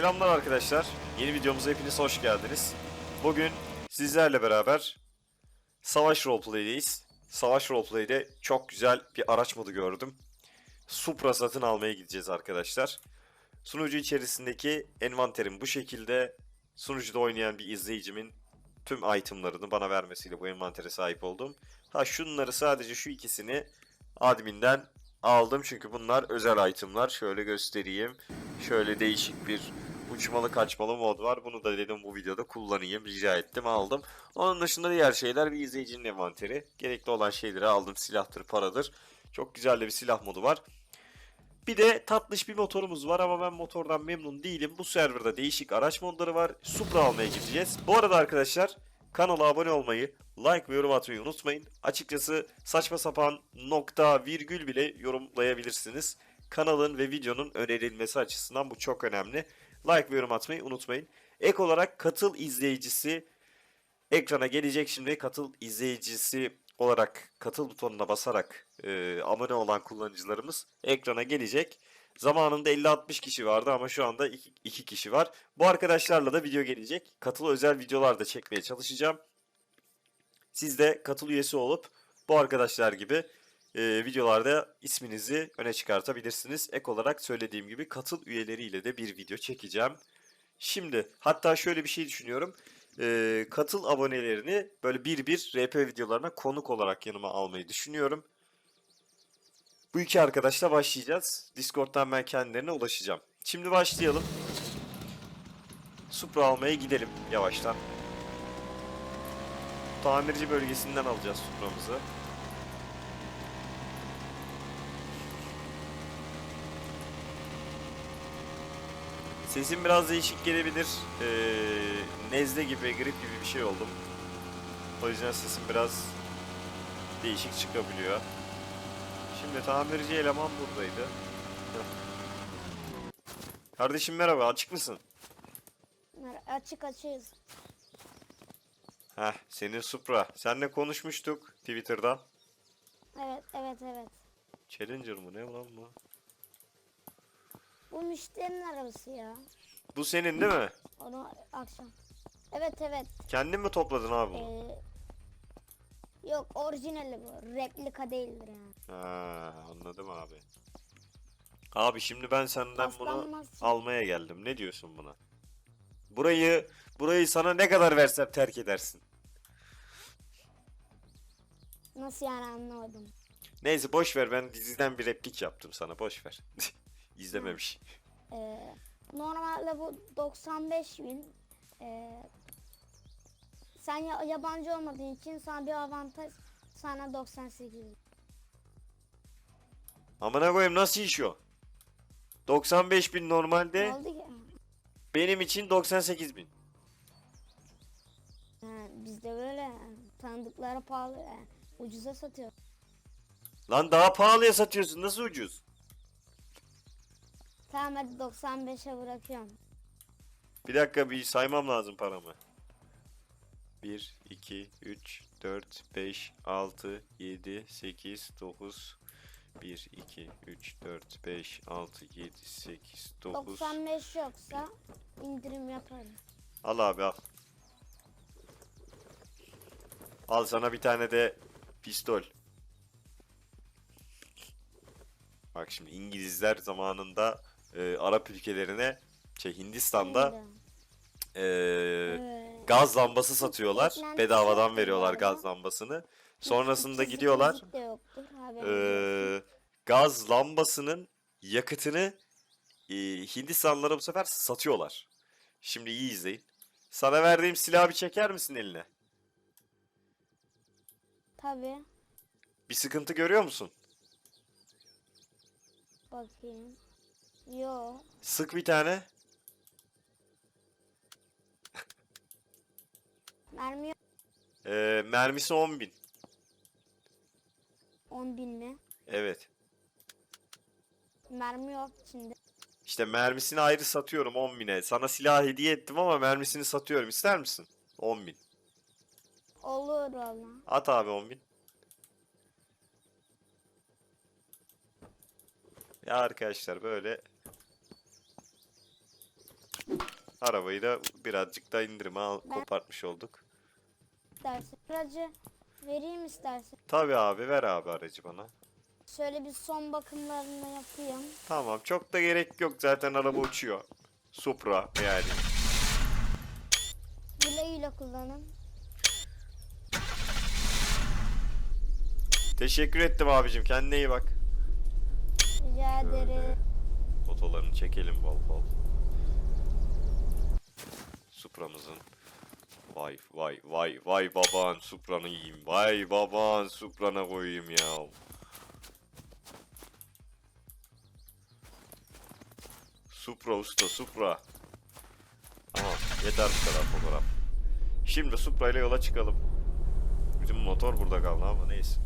Selamlar arkadaşlar. Yeni videomuza hepiniz hoş geldiniz. Bugün sizlerle beraber Savaş Roleplay'deyiz. Savaş Roleplay'de çok güzel bir araç modu gördüm. Supra satın almaya gideceğiz arkadaşlar. Sunucu içerisindeki envanterim bu şekilde. Sunucuda oynayan bir izleyicimin tüm itemlarını bana vermesiyle bu envantere sahip oldum. Ha şunları sadece şu ikisini adminden aldım çünkü bunlar özel itemlar. Şöyle göstereyim. Şöyle değişik bir uçmalı kaçmalı mod var. Bunu da dedim bu videoda kullanayım. Rica ettim aldım. Onun dışında diğer şeyler bir izleyicinin envanteri. Gerekli olan şeyleri aldım. Silahtır, paradır. Çok güzel de bir silah modu var. Bir de tatlış bir motorumuz var ama ben motordan memnun değilim. Bu serverda değişik araç modları var. Supra almaya gideceğiz. Bu arada arkadaşlar kanala abone olmayı, like ve yorum atmayı unutmayın. Açıkçası saçma sapan nokta virgül bile yorumlayabilirsiniz. Kanalın ve videonun önerilmesi açısından bu çok önemli. Like ve yorum atmayı unutmayın. Ek olarak katıl izleyicisi ekrana gelecek şimdi. Katıl izleyicisi olarak katıl butonuna basarak e, abone olan kullanıcılarımız ekrana gelecek. Zamanında 50-60 kişi vardı ama şu anda 2 kişi var. Bu arkadaşlarla da video gelecek. Katıl özel videolar da çekmeye çalışacağım. Siz de katıl üyesi olup bu arkadaşlar gibi e, videolarda isminizi öne çıkartabilirsiniz. Ek olarak söylediğim gibi katıl üyeleriyle de bir video çekeceğim. Şimdi hatta şöyle bir şey düşünüyorum. E, katıl abonelerini böyle bir bir RP videolarına konuk olarak yanıma almayı düşünüyorum. Bu iki arkadaşla başlayacağız. Discord'dan ben kendilerine ulaşacağım. Şimdi başlayalım. Supra almaya gidelim yavaştan. Tamirci bölgesinden alacağız Supra'mızı. Sesim biraz değişik gelebilir. Ee, nezle gibi, grip gibi bir şey oldum. O yüzden sesim biraz değişik çıkabiliyor. Şimdi tamirci eleman buradaydı. Kardeşim merhaba, açık mısın? Açık açığız. Heh, senin Supra. Seninle konuşmuştuk Twitter'da. Evet evet evet. Challenger mı ne lan bu? Bu müşterinin arabası ya. Bu senin değil mi? Onu akşam. Evet evet. Kendin mi topladın abi bunu? Ee, yok orijinali bu. Replika değildir yani. Ha, anladım abi. Abi şimdi ben senden bunu Paslanmaz. almaya geldim. Ne diyorsun buna? Burayı burayı sana ne kadar versem terk edersin. Nasıl yani anlamadım. Neyse boş ver ben diziden bir replik yaptım sana boş ver. İzlememiş. Ee, normalde bu 95 bin. Ee, sen ya- yabancı olmadığın için sana bir avantaj sana 98 bin. Amına koyayım nasıl iş o? 95 bin Ne normalde oldu ki? benim için 98 bin. Bizde böyle yani, tanıdıkları pahalı yani, ucuza satıyor. Lan daha pahalıya satıyorsun nasıl ucuz? Tamam hadi 95'e bırakıyorum. Bir dakika bir saymam lazım paramı. 1, 2, 3, 4, 5, 6, 7, 8, 9, 1, 2, 3, 4, 5, 6, 7, 8, 9. 95 yoksa indirim yaparım. Al abi al. Al sana bir tane de pistol. Bak şimdi İngilizler zamanında e, Arap ülkelerine şey Hindistan'da e, gaz lambası satıyorlar. Bedavadan veriyorlar gaz lambasını. Sonrasında gidiyorlar e, gaz lambasının yakıtını e, Hindistanlılara bu sefer satıyorlar. Şimdi iyi izleyin. Sana verdiğim silahı bir çeker misin eline? Tabii. Bir sıkıntı görüyor musun? Bakayım. Yo. Sık bir tane. Mermi yok. E, mermisi 10.000. 10 bin mi? Evet. Mermi yok içinde. İşte mermisini ayrı satıyorum 10.000'e. Sana silah hediye ettim ama mermisini satıyorum. İster misin? 10.000. Olur valla. At abi 10.000. Ya arkadaşlar böyle Arabayı da birazcık da indirime al- Ben- kopartmış olduk. istersen. Aracı vereyim istersen. Tabii abi ver abi aracı bana. Şöyle bir son bakımlarını yapayım. Tamam çok da gerek yok zaten araba uçuyor. Supra yani. Güle güle kullanın. Teşekkür ettim abicim kendine iyi bak. Rica Şöyle. ederim. Fotolarını çekelim bol bol. Supra'mızın. Vay vay vay vay baban Supra'nı yiyeyim. Vay baban Supra'na koyayım ya. Supra usta Supra. Tamam yeter bu kadar fotoğraf. Şimdi Supra ile yola çıkalım. Bizim motor burada kaldı ama neyse.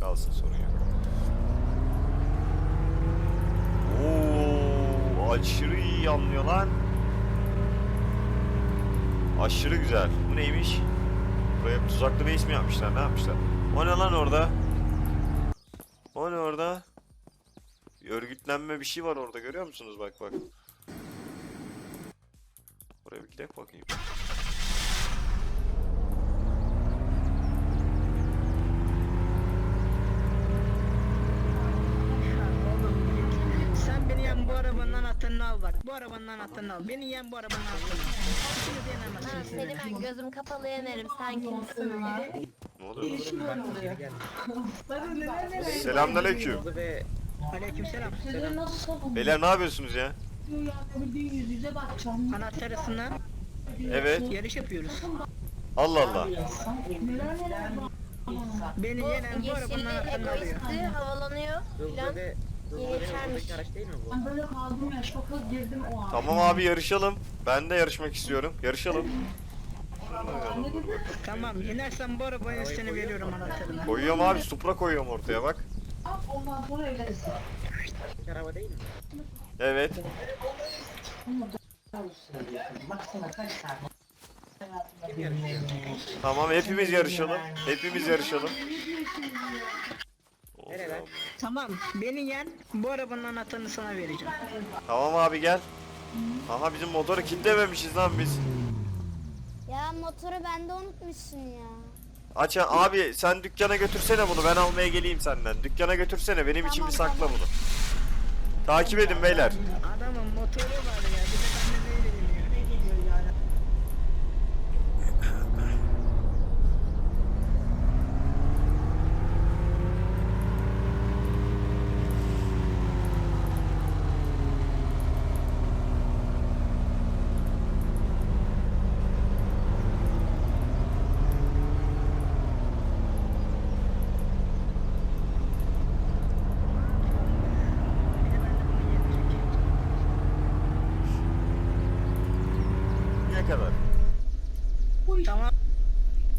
Kalsın sorun yok. Oo, aşırı iyi yanlıyor lan. Aşırı güzel. Bu neymiş? Buraya tuzaklı base mi yapmışlar? Ne yapmışlar? O ne lan orada? O ne orada? Bir örgütlenme bir şey var orada görüyor musunuz? Bak bak. Oraya bir gidelim bakayım. Oğlum sen beni yen bu arabanın anahtarını al bak. Bu arabanın anahtarını al. Beni yen bu arabanın anahtarını al. Seni ben gözüm kapalı yenerim. Sen kimsin lan? Ne oluyor? Selamünaleyküm. Aleykümselam. Beyler ne yapıyorsunuz ya? Anahtarısına Evet. yarış yapıyoruz. Allah Allah. Beni yenen bu arabanın Yeşilli anahtarını alıyor. egoisti havalanıyor filan. Ben böyle kaldım ya şoka girdim o an. Tamam abi yarışalım. Ben de yarışmak istiyorum. Yarışalım. Tamam yenersen bu arabanın üstüne veriyorum anahtarını. Koyuyorum abi. Supra koyuyorum ortaya bak. Ondan sonra evleniriz. Evet. Baksana kaç tane. Tamam hepimiz yarışalım. Hepimiz yarışalım. Nereye Tamam beni yen bu arabanın anahtarını sana vereceğim. Tamam abi gel. Aha bizim motoru kilitlememişiz lan biz. Ya motoru bende unutmuşsun ya. Aç abi sen dükkana götürsene bunu ben almaya geleyim senden. Dükkana götürsene benim için bir Tamam, sakla tamam. bunu. Takip edin beyler. Adamın motoru var ya bir de bende böyle geliyor. Ne kadar? Tamam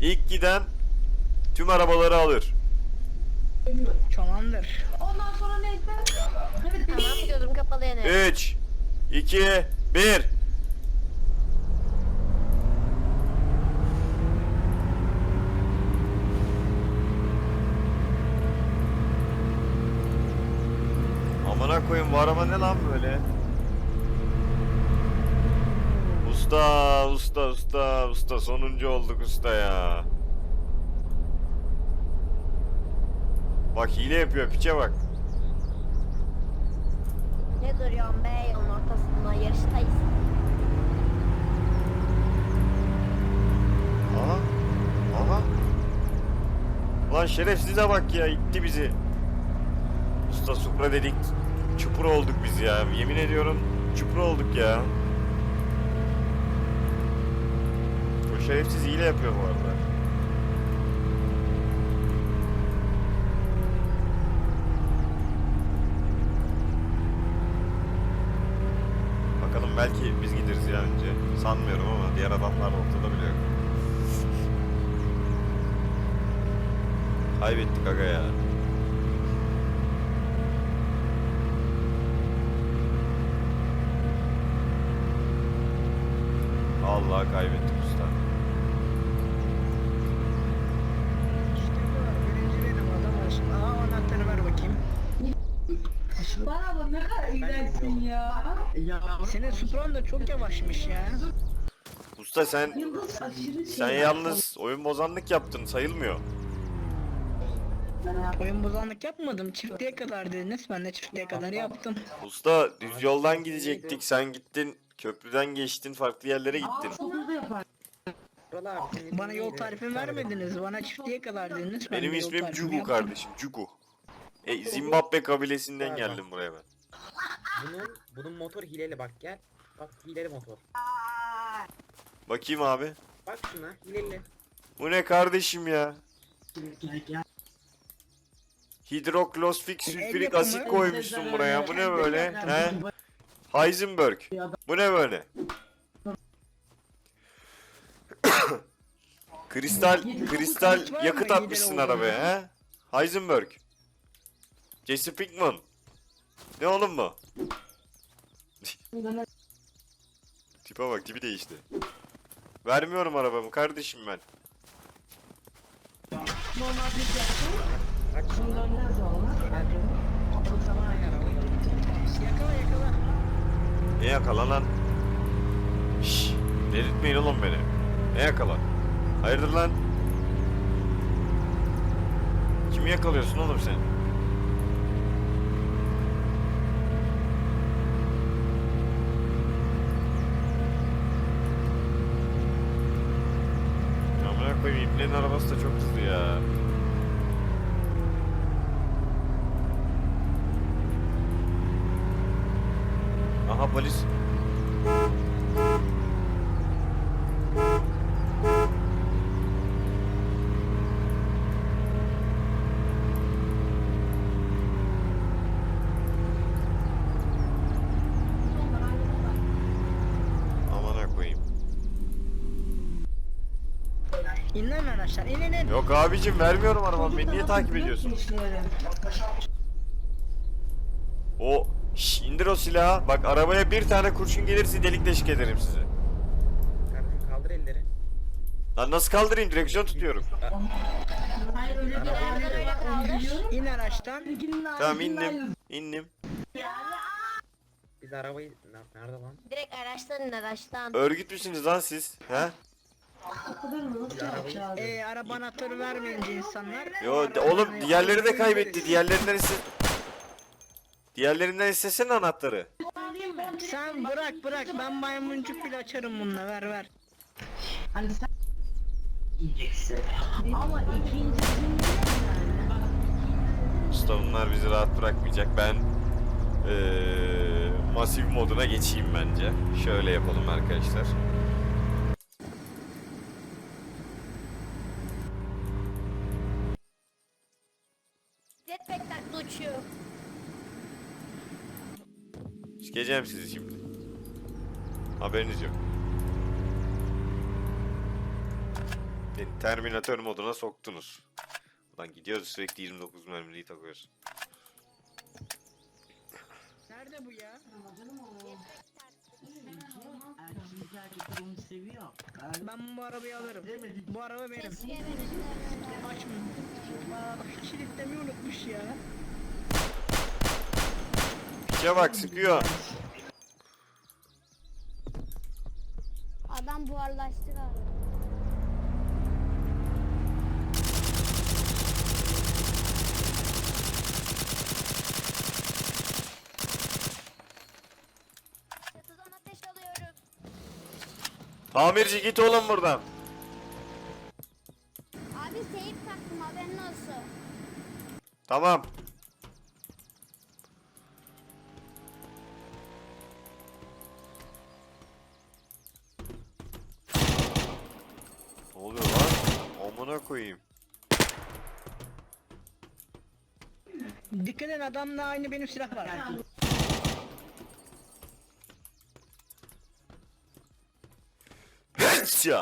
İlk giden tüm arabaları alır. tamamdır. Ondan sonra neyse. Evet Tamam gözüm kapalı yenerim. 3 2 1 Amına koyayım bu araba ne lan böyle? Usta, usta, usta, usta sonuncu olduk usta ya. Bak hile yapıyor piçe bak. Ne duruyorsun be yolun ortasında? Yarıştayız. Aha. Aha. Lan şerefsize bak ya itti bizi. Usta Supra dedik. Çupra olduk biz ya. Yemin ediyorum çupra olduk ya. Şerefsiz hile yapıyor bu arada. Bakalım belki biz gideriz ya önce. Sanmıyorum ama diğer adamlar ortada bile yok. Kaybettik aga ya. Allah kaybettik usta. İşte bu birinci benim adam olsun. Aa anahtarı ver bakayım. Bana bak ne kadar iğrençsin ya. Senin Supran da çok yavaşmış ya. Usta sen Yıldız aşırı şey. sen yalnız oyun bozanlık yaptın sayılmıyor. Oyun bozanlık yapmadım. Çiftliğe kadar dediniz. Ben de çiftliğe kadar yaptım. Usta düz yoldan gidecektik. Sen gittin köprüden geçtin farklı yerlere gittin. Çok hızlı yapar. Bana yol tarifi vermediniz. Bana çiftliğe kadar dediniz. Ben Benim de yol ismim tarifini Cugu yaptım. kardeşim Cugu. E, Zimbabwe kabilesinden geldim buraya ben. Bunun bunun motor hileli bak gel. Bak hileli motor. Bakayım abi. Bak şuna hileli. Bu ne kardeşim ya? Hidroklosfik sülfürik asit koymuşsun buraya. Bu ne böyle? He? Heisenberg. Bu ne böyle? kristal kristal yakıt atmışsın arabaya he? Heisenberg. Jesse Pinkman. Ne oğlum bu? Tipe bak tipi değişti. Vermiyorum arabamı kardeşim ben. Ne yakala lan? Şşş, delirtmeyin oğlum beni. Ne yakala? Hayırdır lan? Kimi yakalıyorsun oğlum sen? İbne'nin arabası da çok hızlı ya. Aha polis. Amına koyayım. İn lan araçlar. İn in in. Yok abicim vermiyorum arabamı. Beni niye takip ediyorsun? O Şş, indir o silahı. Bak arabaya bir tane kurşun gelirse delik deşik ederim sizi. Kardeşim kaldır elleri. Lan nasıl kaldırayım? Direksiyon tutuyorum. Hayır öyle bir öyle kaldır. İn araçtan. Tamam indim. İndim. Biz arabayı Ne- nerede lan? Direkt araçtan in araçtan. Örgüt müsünüz lan siz? He? O kadar mı? Nasıl yapacağız? Ee, araba anahtarı vermeyince insanlar. Yo de- oğlum diğerleri de kaybetti. Diğerlerinden iste... Diğerlerinden istesene anahtarı. Sen bırak bırak. Ben maymuncuk bile açarım bununla. Ver ver. Hani sen yiyeceksin. Ama ikinci Usta bunlar bizi rahat bırakmayacak. Ben eee masif moduna geçeyim bence. Şöyle yapalım arkadaşlar. Jetpack takla uçuyor. Sikeceğim sizi şimdi. Haberiniz yok. Beni Terminator moduna soktunuz. Ulan gidiyoruz sürekli 29 mermiyi takıyoruz. Nerede bu ya? Ben bu arabayı alırım. Bu araba benim. Açma. Aa, kilitlemeyi unutmuş ya. Piçe bak sıkıyor. Adam buharlaştı galiba. Tamirci git oğlum buradan. Abi teyip taktım haberin olsun. Tamam. Ne oluyor lan? Amına koyayım. Dikkat edin adamla aynı benim silah var. 去。